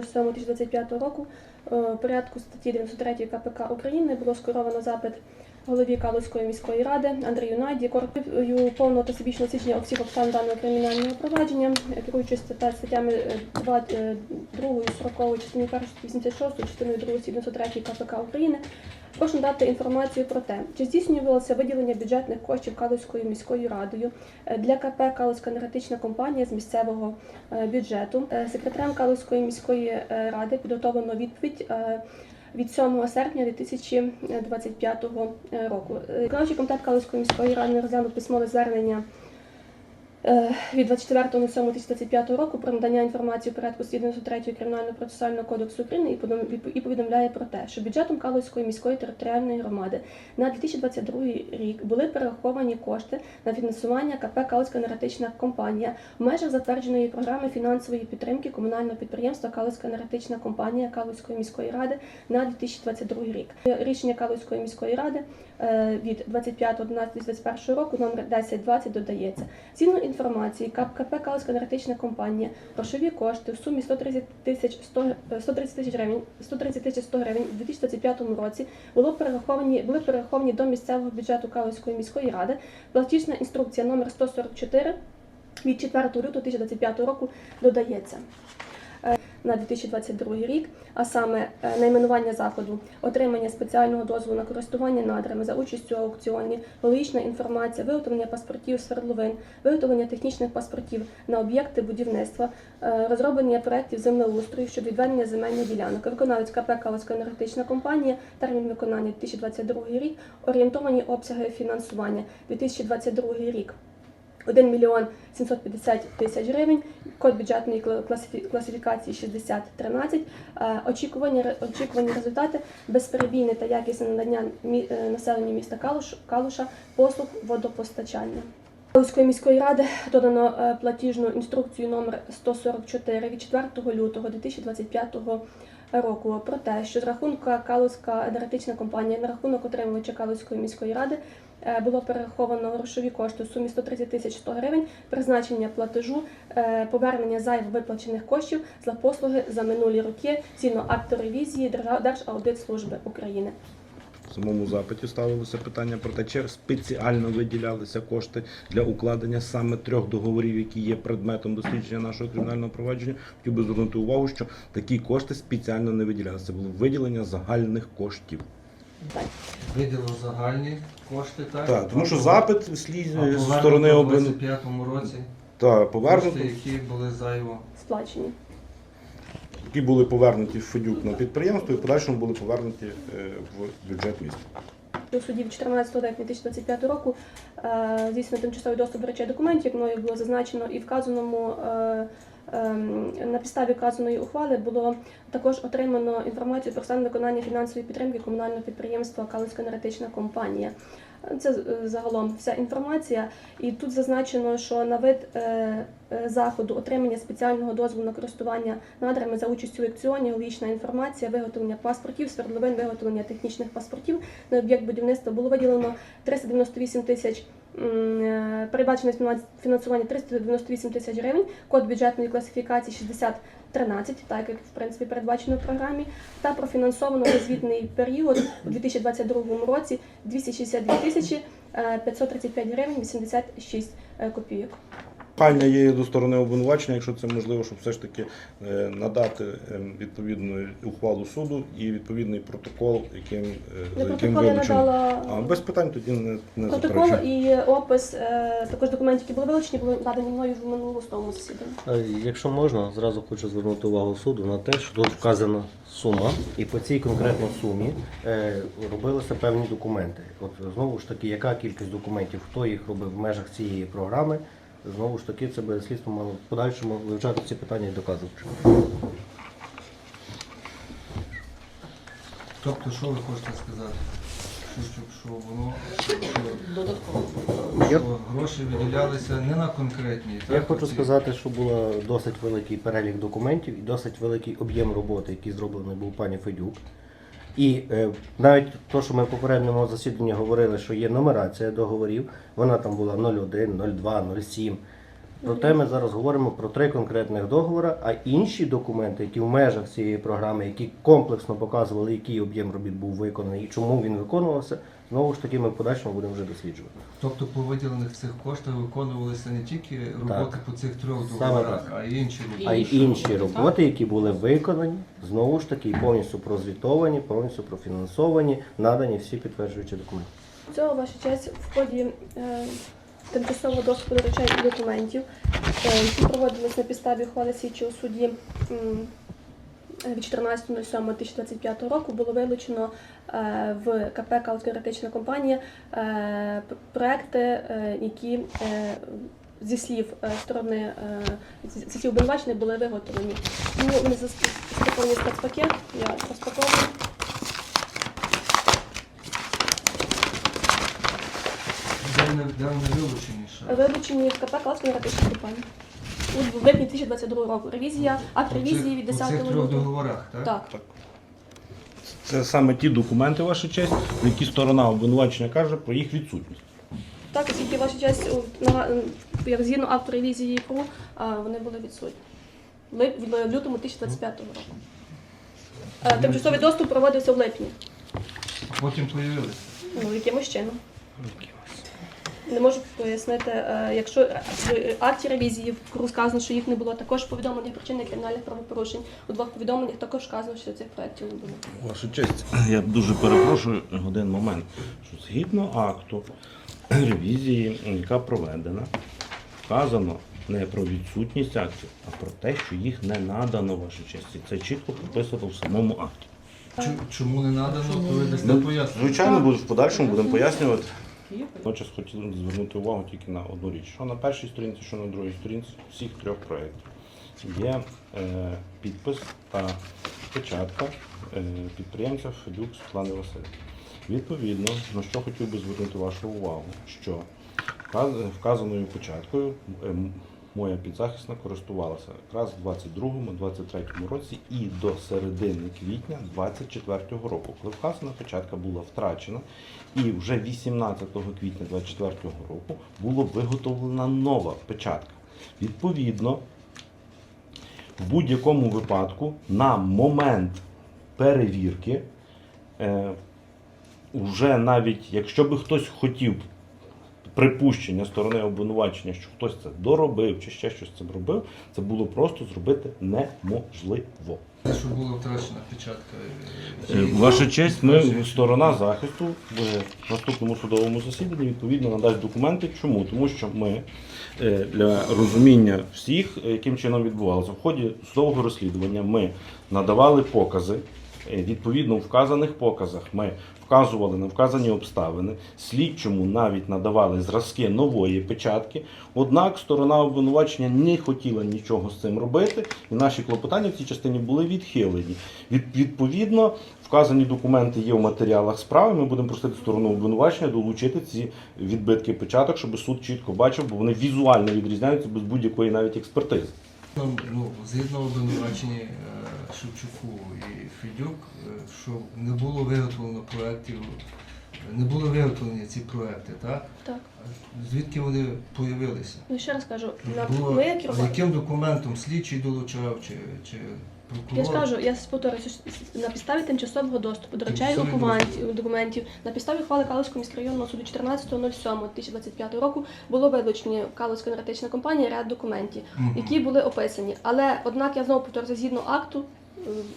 2025 року е, в порядку статті 93 КПК України було скеровано запит голові Калузької міської ради Андрію Найді коротою повного та всебічного свідчення всіх обставин даного кримінального провадження, е, керуючись стаття- статтями е, 2, 2 40 частини 1 86, частиною 2 73 КПК України. Прошу дати інформацію про те, чи здійснювалося виділення бюджетних коштів Калузькою міською радою е, для КП Калузька енергетична компанія з місцевого е, бюджету. Е, Секретарем Калузької міської ради підготовлено відповідь. Від 7 серпня 2025 року. Виконавчий комітет Калузької міської ради розглянув письмове звернення від 24.07.2025 року про надання інформації у порядку 93 Кримінального процесуального кодексу України і повідомляє про те, що бюджетом Калузької міської територіальної громади на 2022 рік були перераховані кошти на фінансування КП Калузька енергетична компанія в межах затвердженої програми фінансової підтримки комунального підприємства Калузька енергетична компанія Калузької міської ради на 2022 рік. Рішення Калузької міської ради е, від 25.11.2021 року номер 1020 додається. Згідно інформації, КП Калузька енергетична компанія грошові кошти в сумі 130 тисяч 100, е, 130 тисяч гривень, 130 тисяч 100 гривень у 2025 році було перераховані, були перераховані до місцевого бюджету Калузької міської ради. Платіжна інструкція номер 144 від 4 лютого 2025 року додається. На 2022 рік, а саме е, найменування заходу, отримання спеціального дозволу на користування надрами за участю аукціоні, логічна інформація, виготовлення паспортів свердловин, виготовлення технічних паспортів на об'єкти будівництва, е, розроблення проєктів землеустрою щодо відведення земельних ділянок. Виконавець КП Калузька енергетична компанія, термін виконання 2022 рік, орієнтовані обсяги фінансування 2022 рік. 1 мільйон 750 тисяч гривень, код бюджетної кла- класифі- класифікації 6013, Е, очікувані, очікувані результати, безперебійне та якісне надання е, населенню міста Калуш, Калуша послуг водопостачання. Калузької міської ради додано е, платіжну інструкцію номер 144 від 4 лютого 2025 року про те, що з рахунка Калузька енергетична компанія на рахунок отримувача Калузької міської ради було перераховано грошові кошти у сумі 130 тисяч 100 гривень, призначення платежу, е, повернення зайво виплачених коштів за послуги за минулі роки згідно акту ревізії Держаудитслужби України. В самому запиті ставилося питання про те, чи спеціально виділялися кошти для укладення саме трьох договорів, які є предметом дослідження нашого кримінального провадження. Хотів би звернути увагу, що такі кошти спеціально не виділялися. Це було виділення загальних коштів. Виділив загальні кошти, так? Так, тому що запит слід А з сторони у обвин... 25-му році та кошти, які були зайво. Сплачені. які були повернуті в Федюк на підприємство і в подальшому були повернуті е, в бюджет міста. У суді від 14 липня 2025 року е, здійснено тимчасовий доступ до речей документів, як мною було зазначено, і вказаному е, на підставі вказаної ухвали було також отримано інформацію про стан виконання фінансової підтримки комунального підприємства Калинська енергетична компанія. Це е, загалом вся інформація. І тут зазначено, що на вид е, е, заходу отримання спеціального дозволу на користування надрами за участю в логічна інформація, виготовлення паспортів, свердловин, виготовлення технічних паспортів на об'єкт будівництва було виділено 398 тисяч. Е, Передбачено фінансування 398 тисяч гривень, код бюджетної класифікації 6013, так як в принципі передбачено в програмі, та профінансовано розвітний звітний період у 2022 році 262 тисячі е, 535 гривень 86 е, копійок. Прохання є до сторони обвинувачення, якщо це можливо, щоб все ж таки е, надати ем, відповідну ухвалу суду і відповідний протокол, яким, е, за яким протокол я вилучено. надала А без питань тоді не, не протокол заперечую. і опис е, також документів, які були вилучені, були надані мною в минулому судовому засіданні. Е, Якщо можна, зразу хочу звернути увагу суду на те, що тут вказана сума, і по цій конкретній сумі е, робилися певні документи. От знову ж таки, яка кількість документів, хто їх робив в межах цієї програми, знову ж таки, це би слідство мало в подальшому вивчати ці питання і доказувати. Тобто, що ви хочете сказати? Що, що, що воно що, Я- що гроші виділялися не на конкретні. Я так, хочу оці? сказати, що був досить великий перелік документів і досить великий об'єм роботи, який зроблений був пані Федюк. І е, навіть те, що ми в попередньому засіданні говорили, що є нумерація договорів, вона там була 01, 02, 07. Проте ми зараз говоримо про три конкретних договори, а інші документи, які в межах цієї програми, які комплексно показували, який об'єм робіт був виконаний і чому він виконувався, знову ж таки ми в подальшому будемо вже досліджувати. Тобто по виділених цих коштах виконувалися не тільки роботи по цих трьох Саме договорах, так. а й інші роботи. А й інші роботи, які були виконані, знову ж таки повністю прозвітовані, повністю профінансовані, надані всі підтверджуючі документи. Цього ваша честь в ході е, тимчасового доступу до речей і документів, е, які проводились на підставі ухвали слідчого судді м, від 14.07.2025 року, було вилучено е, в КП «Калузька компанія е, проекти, е, які зі слів сторони зі слів обвинувачених були виготовлені. Тому вони зас- спецпакет, я розпаковую. Де вони, вилучені? Вилучені в КП «Калузька енергетична компанія. У липні 2022 року. Ревізія, акт ревізії від по 10 цих трьох лютого. договорах, так? Так. Це саме ті документи, ваша честь, в які сторона обвинувачення каже про їх відсутність. Так, оскільки ваша честь у- на- як згідно акту ревізії ПРУ, а, вони були відсутні. Лип- В лютому 2025 року. Е, Тимчасовий доступ проводився в липні. Потім появилися. Ну, якимось чином. Не можу пояснити, е, якщо в акті ревізії в КРУ сказано, що їх не було, також повідомлення причини кримінальних правопорушень. У двох повідомленнях також сказано, що цих проєктів не було. Ваша честь, я дуже перепрошую один момент, що згідно акту ревізії, яка проведена, вказано не про відсутність актів, а про те, що їх не надано, ваша честь. Це чітко прописано в самому акті. Чому не надано, то ви дасте Ну, пояснення. Звичайно, буде в подальшому будемо пояснювати. Водночас хотів звернути увагу тільки на одну річ, що на першій сторінці, що на другій сторінці всіх трьох проєктів є е, підпис та печатка е, підприємця Федюк Світлани Васильівни. Відповідно, на що хотів би звернути вашу увагу, що вказаною печаткою е, м- моя підзахисна користувалася якраз в 22-23 році і до середини квітня 24 року, коли вказана печатка була втрачена, і вже 18 квітня 24 року була виготовлена нова печатка. Відповідно, в будь-якому випадку на момент перевірки, е, вже навіть якщо би хтось хотів припущення сторони обвинувачення, що хтось це доробив чи ще щось цим робив, це було просто зробити неможливо. Що була втрачена печатка. е, Е, Ваша честь, ми сторона захисту в наступному судовому засіданні відповідно надасть документи. Чому? Тому що ми е, для розуміння всіх, е, яким чином відбувалося, в ході судового розслідування ми надавали покази. Е, Відповідно, у вказаних показах ми вказували на вказані обставини, слідчому навіть надавали зразки нової печатки. Однак сторона обвинувачення не хотіла нічого з цим робити, і наші клопотання в цій частині були відхилені. Від, відповідно, вказані документи є в матеріалах справи. Ми будемо просити сторону обвинувачення долучити ці відбитки печаток, щоб суд чітко бачив, бо вони візуально відрізняються без будь-якої навіть експертизи. Ну, згідно обвинуваченні е, Шевчуку і Федюк, е, що не було виготовлено проєктів, не були виготовлені ці проекти, так? Так. Звідки вони з'явилися? Ну ще раз кажу, на Було, ми як З яким документом слідчий долучав чи, чи Я ж кажу, я повторюся, на підставі тимчасового доступу до речей документів, документів на підставі ухвали Калицького міськрайонного суду 14.07.2025 року було вилучені Калицька енергетична компанія ряд документів, які були описані. Але однак я знову повторюся, згідно акту,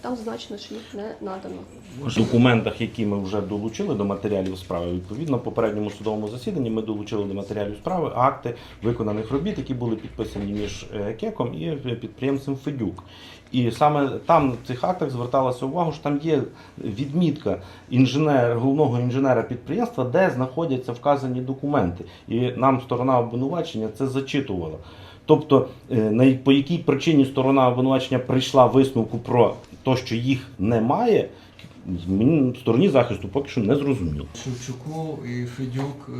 там зазначено, що їх не надано. В документах, які ми вже долучили до матеріалів справи, відповідно, попередньому судовому засіданні ми долучили до матеріалів справи акти виконаних робіт, які були підписані між е, КЕКом і підприємцем Федюк. І саме там в цих актах зверталася увагу, що там є відмітка інженер, головного інженера підприємства, де знаходяться вказані документи. І нам сторона обвинувачення це зачитувала. Тобто, е, по якій причині сторона обвинувачення прийшла висновку про те, що їх немає, стороні захисту поки що не зрозуміло. Шевчуку і Федюк е,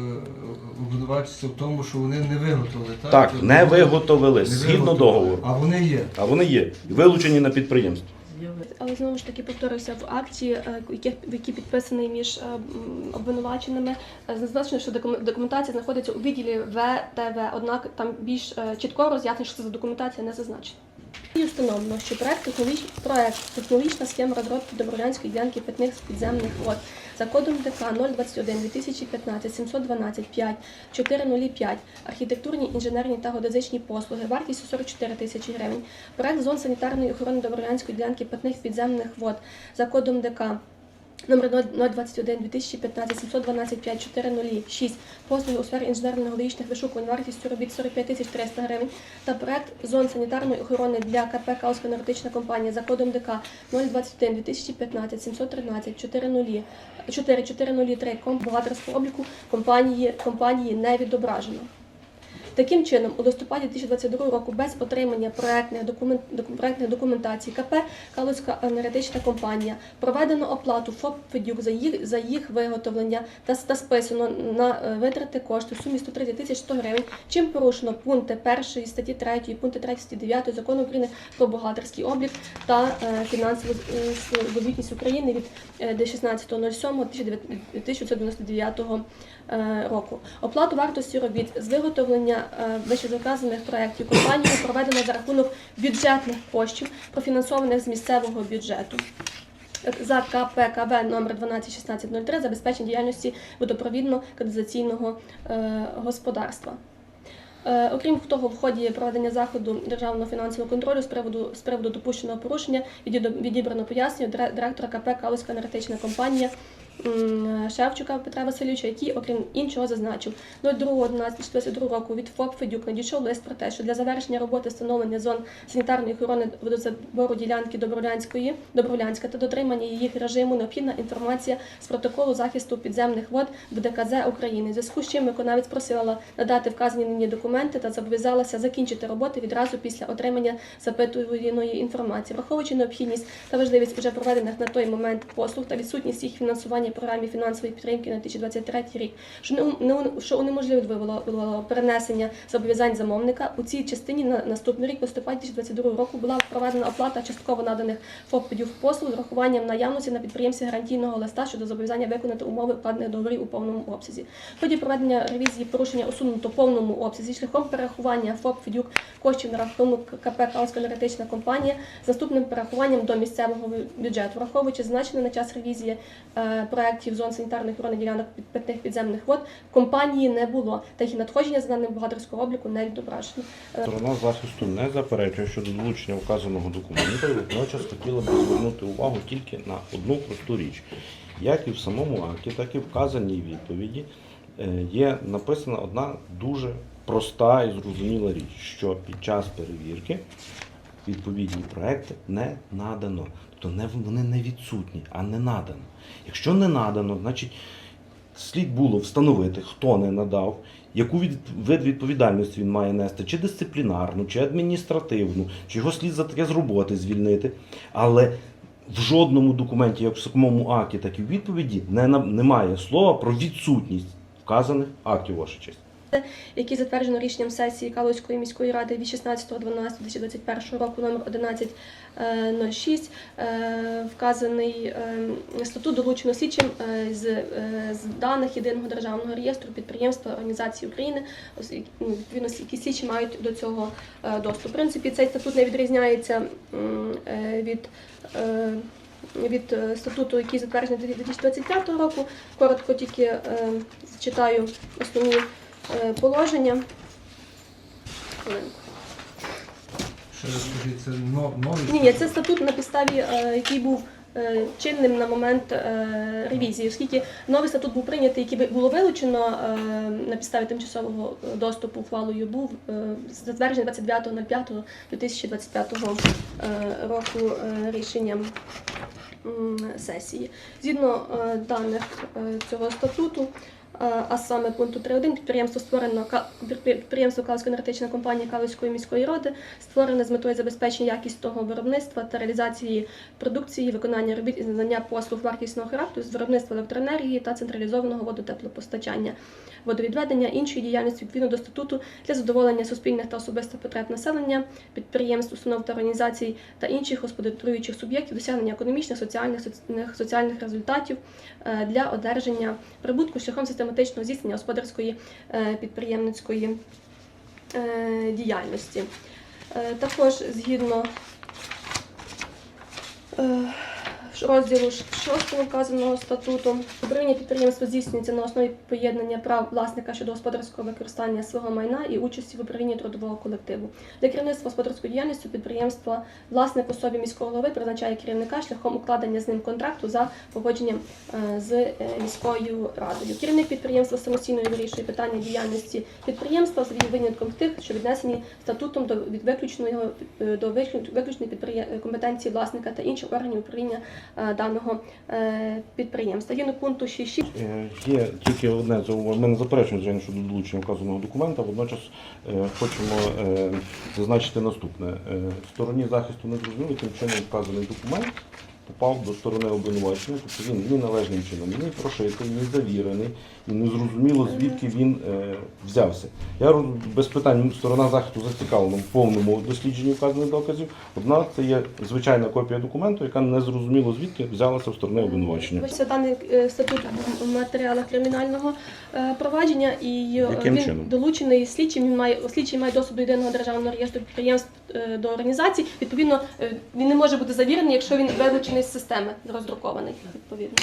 обвинувачуються в тому, що вони не виготовили, так? Так, не виготовили не згідно виготовили. договору. А вони є. А вони є вилучені на підприємстві. Але знову ж таки повторюся в акті, е, який підписаний між е, обвинуваченими, е, зазначено, що документація знаходиться у відділі ВТВ, однак там більш чітко роз'яснено, що це за документація не зазначена. І встановлено, що проект, технологіч... проект технологічна схема розробки Добров'янської ділянки питних підземних вод за кодом ДК 021 2015 712 5 405 архітектурні, інженерні та геодезичні послуги вартістю 44 тисячі гривень. Проект зон санітарної охорони Добролянської ділянки питних підземних вод за кодом ДК Номер 021 2015 712 5 406 послуги у сфері інженерно-геологічних вишукувань. Вартістю робіт 45 тисяч 300 гривень. Та проект зон санітарної охорони для КП Калська енергетична компанія за кодом ДК 021 2015 713 400 4403 комп бухгалтерського обліку компанії, компанії не відображено. Таким чином, у листопаді 2022 року без отримання проектних, документ, доку- проектних документацій КП Калузька енергетична компанія проведено оплату ФОП «Федюк» за їх, за їх виготовлення та, та списано на е, витрати кошти в сумі 130 тисяч 100 гривень, чим порушено пункти 1 статті 3, пункти 3 статті 9 Закону України про бухгалтерський облік та е, фінансову е, звітність України від е, 16.07.1999 е, року. Оплату вартості робіт з виготовлення е, вищезаказаних проєктів компанією проведено за рахунок бюджетних коштів, профінансованих з місцевого бюджету. За КПКВ номер 121603 забезпечення діяльності водопровідно-каналізаційного е, господарства. Е, Окрім того, в ході проведення заходу державного фінансового контролю з приводу з приводу допущеного порушення відібрано пояснення директора КП Калузька енергетична компанія Шевчука Петра Васильовича, який, окрім іншого, зазначив 02.11.22 року від ФОП Федюк надійшов лист про те, що для завершення роботи встановлення зон санітарної охорони водозабору ділянки Добровлянської Добровлянська та дотримання її режиму необхідна інформація з протоколу захисту підземних вод ВДКЗ України. Зв'язку з чим виконавець просила надати вказані нині документи та зобов'язалася закінчити роботи відразу після отримання запитуєної інформації, враховуючи необхідність та важливість вже проведених на той момент послуг та відсутність їх фінансування програмі фінансової підтримки на 2023 рік, що не що унеможливило перенесення зобов'язань замовника. У цій частині на наступний рік, в листопаді 2022 року, була проведена оплата частково наданих ФОП послуг з урахуванням наявності на підприємстві гарантійного листа щодо зобов'язання виконати умови укладених договорів у повному обсязі. В ході проведення ревізії порушення усунуто повному обсязі шляхом перерахування ФОП «Федюк» коштів на рахунок КП «Калська енергетична компанія з наступним перерахуванням до місцевого бюджету, враховуючи значення на час ревізії е, проєктів зон санітарної охорони ділянок під- питних підземних вод, компанії не було, та їх надходження за даним бухгалтерського обліку не відображено. Сторона захисту не заперечує щодо долучення вказаного документу, водночас хотіла б звернути увагу тільки на одну просту річ. Як і в самому акті, так і в вказаній відповіді е, є написана одна дуже проста і зрозуміла річ, що під час перевірки відповідні проекти не надано. Тобто не, вони не відсутні, а не надано. Якщо не надано, значить слід було встановити, хто не надав, яку від, вид відповідальності він має нести, чи дисциплінарну, чи адміністративну, чи його слід за таке з роботи звільнити. Але в жодному документі, як в самому акті, так і в відповіді, не, немає слова про відсутність вказаних актів, ваша честь. Який затверджено рішенням сесії Калузької міської ради від 16.12.2021 року номер 1106, е, вказаний е, статут долучено слідчим е, з, е, з даних єдиного державного реєстру підприємства організації України, ну, відповідно, які слідчі мають до цього е, доступ. В принципі, цей статут не відрізняється е, від. е, Від е, статуту, який затверджений 2025 року, коротко тільки е, зачитаю основні е, положення. Хвилинку. Ще раз скажіть, це новий Ні, ні, це статут на підставі, е, який був е, чинним на момент е, ревізії, оскільки новий статут був прийнятий, який було вилучено е, на підставі тимчасового е, доступу ухвалою, був е, затверджений 29.05.2025 е, року е, рішенням сесії. Згідно е, даних е, цього статуту, А саме пункту 3.1 підприємство створено підприємство Калузька енергетична компанія Калузької міської ради створене з метою забезпечення якісного виробництва та реалізації продукції, виконання робіт і надання послуг вартісного характеру з виробництва електроенергії та централізованого водотеплопостачання, водовідведення іншої діяльності відповідно до статуту для задоволення суспільних та особистих потреб населення, підприємств, установ та організацій та інших господарюючих суб'єктів досягнення економічних, соціальних, соціальних, результатів е, для одержання прибутку шляхом систематичного здійснення господарської е, підприємницької е, діяльності. Е, Також згідно розділу 6 вказаного статуту управління підприємства здійснюється на основі поєднання прав власника щодо господарського використання свого майна і участі в управлінні трудового колективу. Для керівництва господарською діяльністю підприємства власник особі міського голови призначає керівника шляхом укладення з ним контракту за погодженням е, з е, міською радою. Керівник підприємства самостійно вирішує питання діяльності підприємства з винятком тих, що віднесені статутом до від виключної е, до виключ- виключної компетенції власника та інших органів управління даного е, підприємства. Є на пункту 6.6 Е, Є тільки одне. Ми не заперечуємо звичайно щодо долучення вказаного документа. Водночас е, хочемо е, зазначити наступне: Е, стороні захисту не зрозуміло, тим чином вказаний документ попав до сторони обвинувачення, тобто він ні належним чином, ні прошитий, ні завірений, і не зрозуміло звідки він е, взявся. Я роз- без питань сторона захисту зацікавлена в повному дослідженні вказаних доказів. Однак це є звичайна копія документу, яка не зрозуміло звідки взялася в сторони обвинувачення. Це даний е, статут в матеріалах кримінального е, провадження і е, Яким він чином? долучений слідчим. Він має слідчий має доступ до єдиного державного реєстру підприємств до організацій. Відповідно, він не може бути завірений, якщо він вилучений з системи, роздрукований відповідно.